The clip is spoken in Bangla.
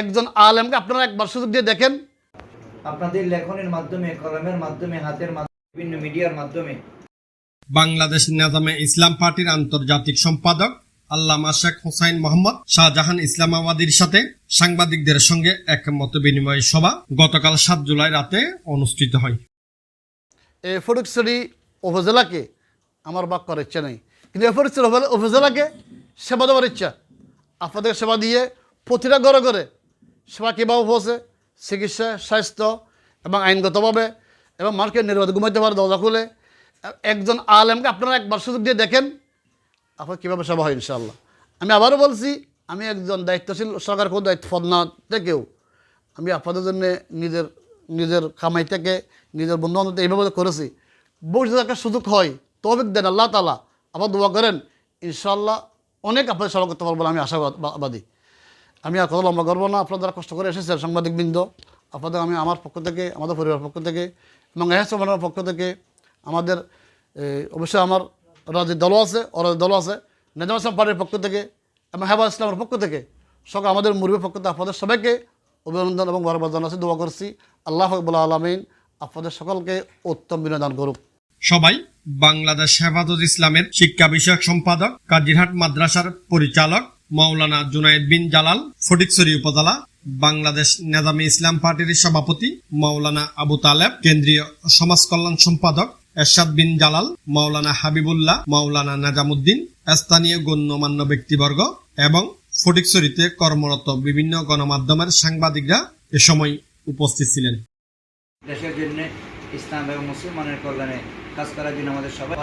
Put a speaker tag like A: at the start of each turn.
A: একজন আলেমকে আপনারা একবার সুযোগ দিয়ে দেখেন।
B: আপনাদের লেখনের মাধ্যমে কলমের মাধ্যমে হাতের মাধ্যমে বিভিন্ন মিডিয়ার মাধ্যমে।
C: বাংলাদেশ নেজামে ইসলাম পার্টির আন্তর্জাতিক সম্পাদক আল্লামা শেখ হোসাইন মোহাম্মদ শাহজাহান ইসলামাবাদীর সাথে সাংবাদিকদের সঙ্গে এক মত বিনিময় সভা গতকাল সাত জুলাই রাতে অনুষ্ঠিত হয়।
A: এই ফটিকছড়ি উপজেলাকে আমার বাক করার ইচ্ছা নেই। কিন্তু এই ফটিকছড়ি উপজেলাকে সেবা দেওয়ার ইচ্ছা। আপনাদের সেবা দিয়ে প্রতিটা ঘরে ঘরে সেবা কীভাবে হচ্ছে চিকিৎসা, স্বাস্থ্য এবং আইনগতভাবে এবং মানুষকে নির্বাচন ঘুমাইতে পারে, দরজা খুলে। একজন আলেমকে আপনারা একবার সুযোগ দিয়ে দেখেন, আপনার কীভাবে সেবা হয় ইনশাল্লাহ আমি আবারও বলছি, আমি একজন দায়িত্বশীল, সরকার কোনো দায়িত্ব না থেকেও আমি আপনাদের জন্য নিজের নিজের কামাই থেকে, নিজের বন্ধু এইভাবে করেছি। ভবিষ্যতে একটা সুযোগ হয় তবে দেন, আল্লাহ তালা আবার দোয়া করেন ইনশাল্লাহ অনেক আপনাদের সেবা করতে পারব আমি আশাবাদী আমি আর কথা লম্বা করব না, আপনারা কষ্ট করে এসেছেন সাংবাদিকবৃন্দ। আপনাদের আমি আমার পক্ষ থেকে, আমাদের পরিবারের পক্ষ থেকে এবং এহেস পক্ষ থেকে আমাদের অবশ্যই আমার রাজ্যের দলও আছে অরাজের দলও আছে, নেজাম ইসলাম পার্টির পক্ষ থেকে এবং হেবা ইসলামের পক্ষ থেকে সকল আমাদের মুরব্বীর পক্ষ থেকে আপনাদের সবাইকে অভিনন্দন এবং বরবাদ জানাচ্ছি, দোয়া করছি। আল্লাহ ফকবুল আলমিন আপনাদের সকলকে উত্তম বিনোদন করুক।
C: সবাই, বাংলাদেশ হেফাজত ইসলামের শিক্ষা বিষয়ক সম্পাদক, কাজিরহাট মাদ্রাসার পরিচালক মাওলানা জুনায়েদ বিন জালাল, ফটিকছড়ি উপজেলা, বাংলাদেশ নেজামী ইসলাম পার্টির সভাপতি মাওলানা আবু তালেব, কেন্দ্রীয় সমাজ কল্যাণ সম্পাদক এরশাদ বিন জালাল, মাওলানা হাবিবুল্লাহ, মাওলানা নাজামুদ্দিন, স্থানীয় গণ্যমান্য ব্যক্তিবর্গ এবং ফটিকছড়িতে কর্মরত বিভিন্ন গণমাধ্যমের সাংবাদিকরা এ সময় উপস্থিত ছিলেন।
B: দেশের জন্য ইসলাম এবং মুসলমানের কল্যাণে কাজ করার জন্য আমাদের সবাই